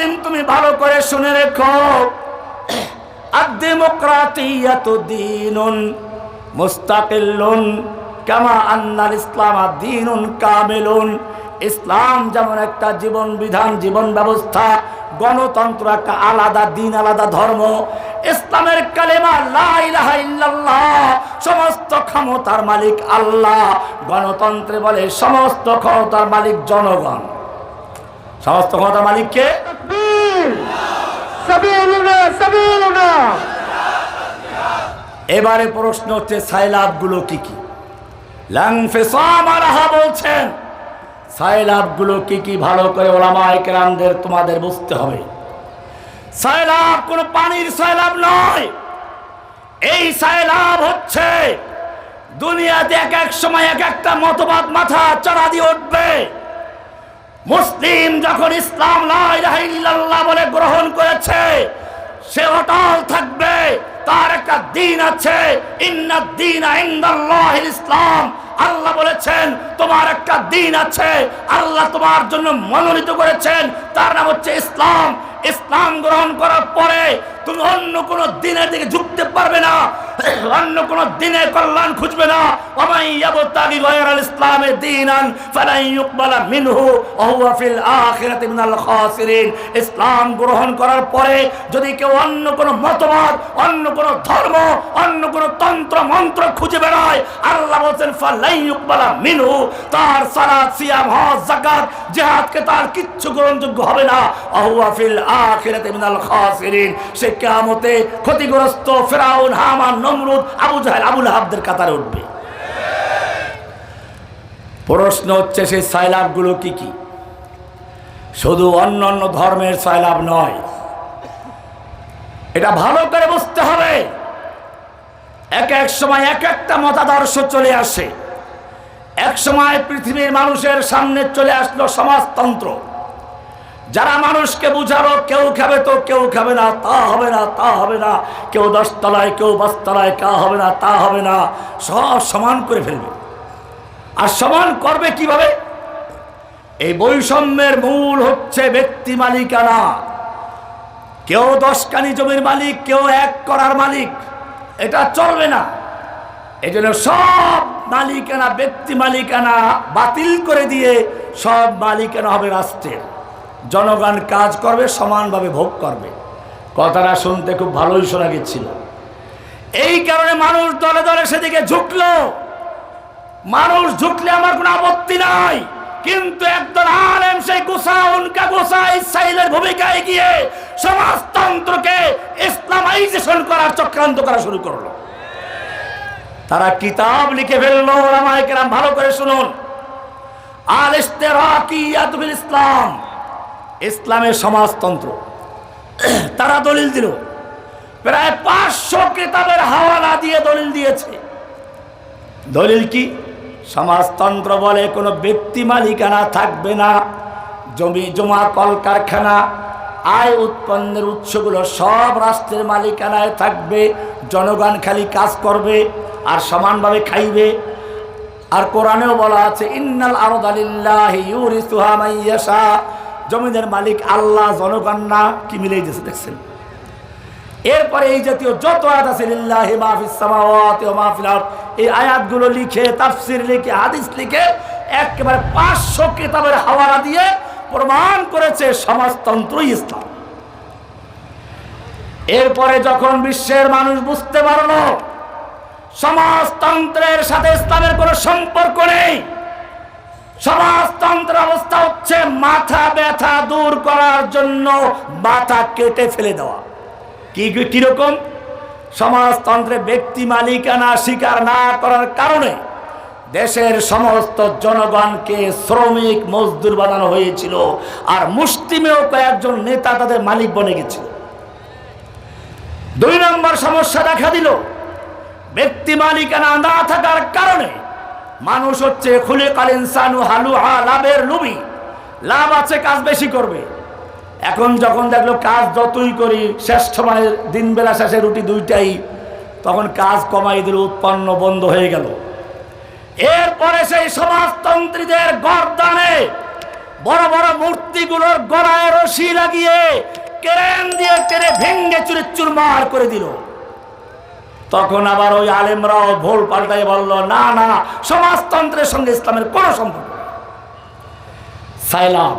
মুসলিম তুমি ভালো করে শুনে রেখো। মুস্তাকিল্লুন কামা আন্নাল ইসলাম দীনুন কামিলুন। ইসলাম যেমন একটা জীবন বিধান, জীবন ব্যবস্থা, গণতন্ত্র একটা আলাদা দিন, আলাদা ধর্ম। ইসলামের কালেমা লা ইলাহা ইল্লাল্লাহ, সমস্ত ক্ষমতার মালিক আল্লাহ। গণতন্ত্রে বলে সমস্ত ক্ষমতার মালিক জনগণ। সমস্ত ক্ষমতার মালিককে এবারে প্রশ্ন হচ্ছে সাইলাবগুলো কি? কি বলছেন সাইলাবগুলো কি কি ভালো করে ওলামা একরামদের তোমাদের বুঝতে হবে। সাইলাব কোনো পানির সাইলাব নয়। এই সাইলাব হচ্ছে, দুনিয়াতে এক এক সময় এক একটা মতবাদ মাথা চড়া দিয়ে উঠবে। মুসলিম যখন ইসলাম বলে গ্রহণ করেছে, সে অটল থাকবে, তার একটা দিন আছে। ইসলাম। আল্লাহ বলেছেন, তোমার একটা দিন আছে। আল্লাহ তোমার জন্য মনোনীত করেছেন। তার নাম হচ্ছে ইসলাম। ইসলাম গ্রহণ করার পরে তুমি অন্য কোন দিনের দিকে ঝুঁকতে পারবে না, অন্য কোন দিনের কল্যাণ খুঁজবে না। ইসলামে গ্রহণ করার পরে যদি কেউ অন্য কোন মতবাদ, অন্য কোন ধর্ম, অন্য কোন তন্ত্র, মন্ত্র খুঁজে বেড়ায়, আল্লাহ বলেন ফালাই মিনহু, তার সালাত, সিয়াম, হজ, যাকাত, জিহাদকে তার কিচ্ছু গ্রহণযোগ্য হবে না। সে কিয়ামতে ক্ষতিগ্রস্ত ফেরাউন, হামান, নমরুদ, আবু জাহেল, আবুল হাবদের কাতারে উঠবে। প্রশ্ন হচ্ছে সেই সাইলাবগুলো কি কি? শুধু অন্য অন্য ধর্মের সাইলাব নয়, এটা ভালো করে বুঝতে হবে। এক এক সময় এক একটা মতাদর্শ চলে আসে। এক সময় পৃথিবীর মানুষের সামনে চলে আসলো সমাজতন্ত্র। যারা মানুষকে বুঝালো কেউ খাবে তো কেউ খাবে না, তা হবে না, তা হবে না। কেউ দশতলায়, কেউ পাঁচতলায় কা হবে না, তা হবে না। সব সমান করে ফেলবে। আর সমান করবে কীভাবে? এই বৈষম্যের মূল হচ্ছে ব্যক্তি মালিকানা। কেউ দশকানি জমির মালিক, কেউ এক করার মালিক। এটা চলবে না। এই জন্য সব মালিকানা, ব্যক্তি মালিকানা বাতিল করে দিয়ে সব মালিকানা হবে রাষ্ট্রের। জনগণ কাজ করবে, সমানভাবে ভোগ করবে। কথাটা শুনতে খুব ভালোই শোনা গেছিল। এই কারণে মানুষ দলে দলে সেদিকে ঝুঁকলো। মানুষ ঝুঁকলে আমার কোনো আপত্তি নাই। কিন্তু একদল আলেম সেই গোসা উনকা গোসা ইসরায়েলের ভূমিকায় গিয়ে সমাজতন্ত্রকে ইসলামাইজেশন করার চক্রান্ত করা শুরু করল। তারা কিতাব লিখে ফেলল, ওলামায়ে কেরাম ভালো করে শুনুন। আল ইস্তেরাকিয়াতুল ইসলাম। ইসলামের সমাজতন্ত্র। তারা দলিল দিল। প্রায় পাঁচশো কিতাবের হাওয়ালা দিয়ে দলিল দিয়েছে। দলিল কি? সমাজতন্ত্র বলে কোনো ব্যক্তি মালিকানা থাকবে না। জমি, জমা, কলকারখানা, আয় উৎপন্নের উৎসগুলো সব রাষ্ট্রের মালিকানায় থাকবে। জনগণ খালি কাজ করবে আর সমানভাবে খাইবে। আর কোরআনেও বলা আছে, ইন্নাল আরদালিল্লাহ ইউরিসুহা মাইয়াশা জমিদের মালিক, আল্লাহ, জনগণ না, কি মিলেই দিয়েছে দেখছেন? এরপরে এই জাতীয় যত আয়াত আছে, লিল্লাহি মা ফিস সামাওয়াতি ওয়া মা ফিল আরদ এই আয়াতগুলো লিখে, তাফসীর লিখে, হাদিস লিখে, একেবারে 500 কিতাবের হাওয়ালা দিয়ে প্রমাণ করেছে সমাজতন্ত্রই ইসলাম। এরপরে যখন বিশ্বের মানুষ বুঝতে পারল, সমাজতন্ত্রের সাথে ইসলামের কোনো সম্পর্ক নেই সমাজতন্ত্রের অবস্থা হচ্ছে মাথা ব্যথা দূর করার জন্য মাথা কেটে ফেলে দেওয়া। কি কীরকম সমাজতন্ত্রে ব্যক্তি মালিকানা স্বীকার না করার কারণে দেশের সমস্ত জনগণকে শ্রমিক মজদুর বানানো হয়েছিল আর মুসলিমেও কয়েকজন নেতা তাদের মালিক বনে গেছিল। দুই নম্বর সমস্যা দেখা দিল। ব্যক্তি মালিকানা না থাকার কারণে মানুষ হচ্ছে খুলে কাল ইনসানু হালু হা লাভের লুবি লাভ আছে, কাজ বেশি করবে। এখন যখন দেখল কাজ যতই করি শেষ সময় দিন বেলা শেষে রুটি দুইটাই, তখন কাজ কমাই দিল, উৎপন্ন বন্ধ হয়ে গেল। এরপরে সেই সমাজতন্ত্রীদের গরদানে বড় বড় মূর্তিগুলোর গলায় রশি লাগিয়ে কেরেন দিয়ে কেড়ে ভেঙ্গে চুরে চুরমার করে দিল। তখন আবার ওই আলেমরাও ভোল পাল্টাই বলল, না না, সমাজতন্ত্রের সঙ্গে ইসলামের কোনো সম্পর্ক সাইলাম,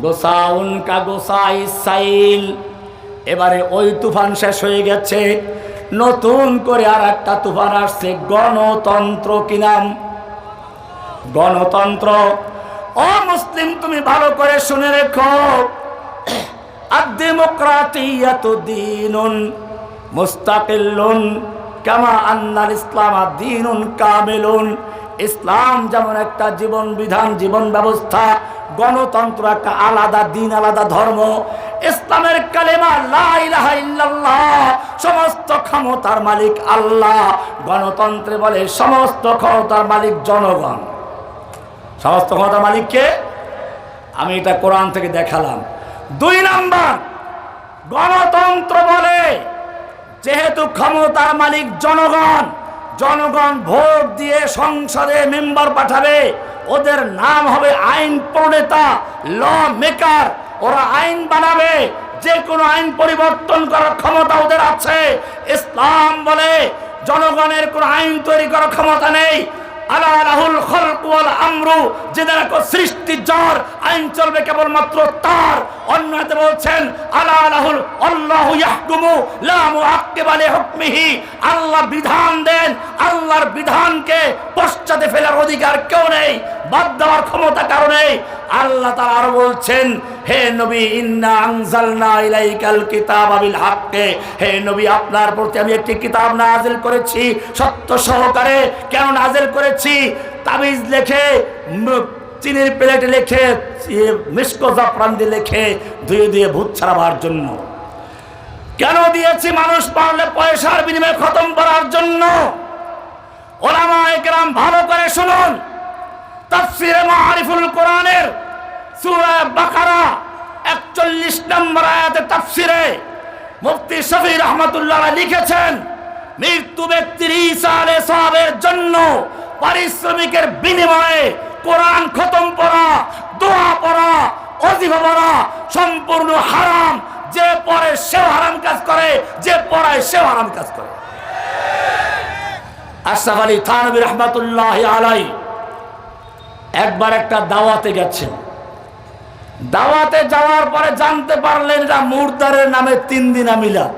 গোসাউন কা গোসা ইসাইল এবারে ওই তুফান শেষ হয়ে গেছে। নতুন করে আর একটা তুফান আসছে, গণতন্ত্র কি নাম? গণতন্ত্র। ও মুসলিম, তুমি ভালো করে শুনে রেখো। আদ-ডেমোক্রাতিয়াত দীনুন। মুস্তাকিল্লুন কামা আন্নাল ইসলাম দীনুন কামিলুন। ইসলাম যেমন একটা জীবন বিধান, জীবন ব্যবস্থা, গণতন্ত্র একটা আলাদা দিন, আলাদা ধর্ম। ইসলামের কালেমা লা ইলাহা ইল্লাল্লাহ, সমস্ত ক্ষমতার মালিক আল্লাহ। গণতন্ত্রে বলে সমস্ত ক্ষমতার মালিক জনগণ। সমস্ত ক্ষমতার মালিককে আমি এটা কোরআন থেকে দেখালাম। দুই নাম্বার, গণতন্ত্র বলে যেহেতু ক্ষমতার মালিক জনগণ জনগণ ভোট দিয়ে সংসদে মেম্বার পাঠাবে, ওদের নাম হবে আইন প্রণেতা, ল মেকার। ওরা আইন বানাবে যে কোনো আইন পরিবর্তন করার ক্ষমতা ওদের আছে। ইসলাম বলে, জনগণের কোনো আইন তৈরি করার ক্ষমতা নেই। আলা রাহুল খলক ওয়াল আমরু, যে সৃষ্টি জ্বর, আইন চলবে কেবলমাত্র তার। অন্যতে বলছেন, আলা রাহুল আল্লাহু ইয়াহকুমু, লা মুআক্কিবা লি হুকমিহি। আল্লাহ বিধান দেন আল্লাহর বিধানকে পশ্চাতে ফেলার অধিকার কেউ নেই, বাদ দেওয়ার ক্ষমতা কারও নেই। আল্লাহ তাআলা আরও বলছেন, হে নবী, ইন্না আনজালনা ইলাইকাল কিতাবা বিল হাক্কে। হে নবী, আপনার প্রতি আমি একটি কিতাব নাযিল করেছি, সত্য সহকারে। কেন নাযিল করেছি? তাবিজ লেখে চিনির প্লেটে লেখে মিষ্ক জাফরান দিয়ে লেখে, ধুয়ে দিয়ে ভূত ছাড়াবার জন্য। কেন দিয়েছি মানুষ পারলে পয়সার বিনিময়ে খতম করার জন্য? ওলামা ভালো করে শুনুন। তাফসিরে মারিফুল কোরআনের সূরা বাকারা 41 নম্বর আয়াতে তাফসিরে মুফতি শফি রহমাতুল্লাহ লিখেছেন, মৃত্যু ব্যক্তির আলাইহিস সালামের জন্য পারিশ্রমিকের বিনিময়ে কোরআন খতম পড়া, দোয়া পড়া অজিফা পড়া সম্পূর্ণ হারাম। যে পরে সেও হারাম কাজ করে, যে পড়ায় সেও হারাম কাজ করে। আশরাফ আলী থানবী রহমাতুল্লাহ আলাই একবার একটা দাওয়াতে গেছেন। দাওয়াতে যাওয়ার পরে জানতে পারলেন এটা মুরদারের নামে তিন দিন আমিলা।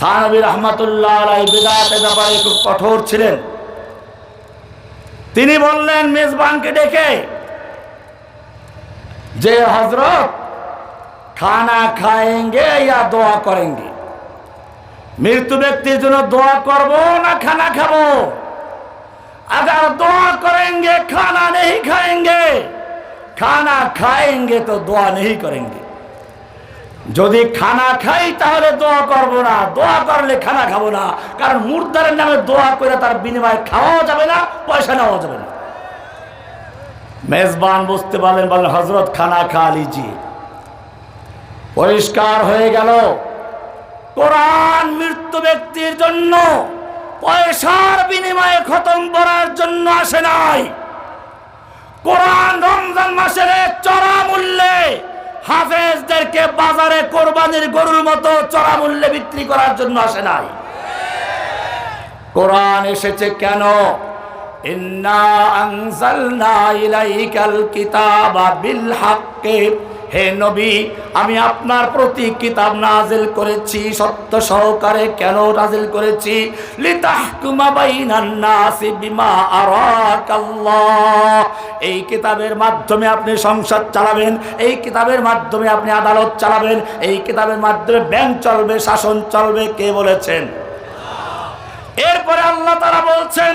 থানবী রহমাতুল্লাহ আলাই বেদায়াতের ব্যাপারে খুব কঠোর ছিলেন। তিনি বললেন, মেজবানকে ডেকে যে হজরত খানা খায়েঙ্গে, ইয়া দোয়া করেঙ্গে। মৃত্যু ব্যক্তির জন্য দোয়া করব না খানা খাব? আগার দোয়া করেঙ্গে, খানা নেই খায়েঙ্গে। খানা খায়েঙ্গে তো দোয়া নেই করেঙ্গে। যদি খানা খাই তাহলে দোয়া করব না, দোয়া করলে খানা খাব না। কারণ মুর্দারের নামে দোয়া করে তার বিনিময়ে খাওয়াও যাবে না, পয়সা নেওয়া যাবে না। মেজবান বুঝতে পারলেন বলেন হজরত খানা খা লিজি পরিষ্কার হয়ে গেল। কোরআন মৃত্যু ব্যক্তির জন্য পয়সার বিনিময়ে খতম করার জন্য আসে নাই। কোরআন রমজান মাসের চড়া মূল্যে হাফেজদেরকে বাজারে কোরবানির গরুর মতো চড়া মূল্যে বিক্রি করার জন্য আসে নাই। কোরআন এসেছে কেন? হে নবী, আমি আপনার প্রতি কিতাব নাজিল করেছি, সত্য সহকারে কেন নাজিল করেছি? এই কিতাবের মাধ্যমে আপনি সংসদ চালাবেন, এই কিতাবের মাধ্যমে আপনি আদালত চালাবেন, এই কিতাবের মাধ্যমে ব্যাংক চলবে, শাসন চলবে, কে বলেছেন? এরপরে আল্লাহ তারা বলছেন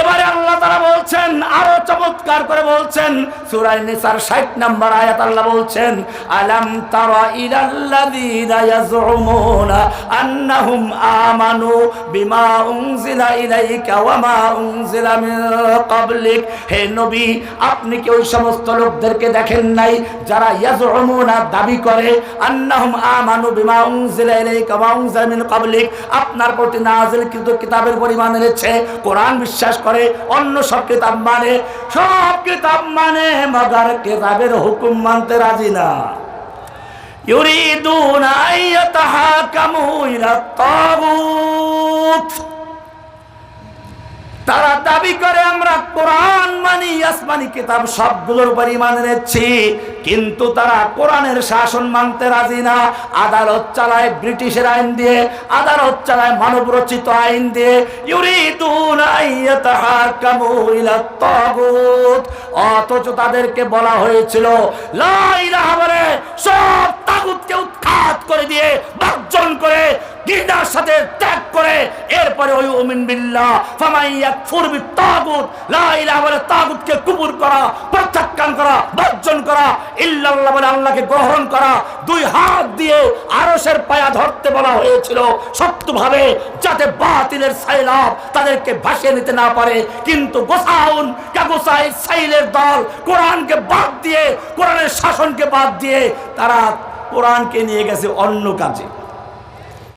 এবারে আল্লাহ তারা বলছেন, আরও চমৎকার করে বলছেন, সূরা নিসার 60 নম্বর আয়াত আল্লাহ বলছেন, আলাম তারা আপনি সমস্ত লোকদেরকে দেখেন নাই যারা দাবি করে আপনার প্রতি নাযিলকৃত কিতাবের পরিমাণ এনেছে কোরআন বিশ্বাস করে, অন্য সব কিতাব মানে সব কিতাব মানে মাদার কিতাবের হুকুম মানতে রাজি না। ইউরিদুন আইয়াতাহাকামু ইলা তাগুত। তারা দাবি করে, আমরা কোরআন মানি, আসমানি কিতাব সবগুলোর উপর ইমান এনেছি, কিন্তু তারা কোরআনের শাসন মানতে রাজি না। আদালত চালায় ব্রিটিশের আইন দিয়ে, আদালত চালায় মানব রচিত আইন দিয়ে। অথচ তাদেরকে বলা হয়েছিল, লা ইলাহা বলে, সব তাগুতকে উৎখাত করে দিয়ে বর্জন করে গির্জার সাথে ত্যাগ করে এরপরে ওই উমিন বিল্লাহ ফামাইয়াত ফুরবি তাগুত লা ইলাহা বলে তাগুতকে কুপুর করা, প্রত্যাখ্যান করা বর্জন করা, ইল্লাল্লাহ বলে আল্লাহকে গ্রহণ করা, দুই হাত দিয়ে আরশের পায়া ধরতে বলা হয়েছিল শক্তভাবে যাতে বাতিলের সাইলাব তাদেরকে ভাসিয়ে নিতে না পারে। কিন্তু গোসাউন কাগোসাই সাইলের দল কোরআনকে বাদ দিয়ে, কোরআনের শাসনকে বাদ দিয়ে তারা কোরআনকে নিয়ে গেছে অন্য কাজে।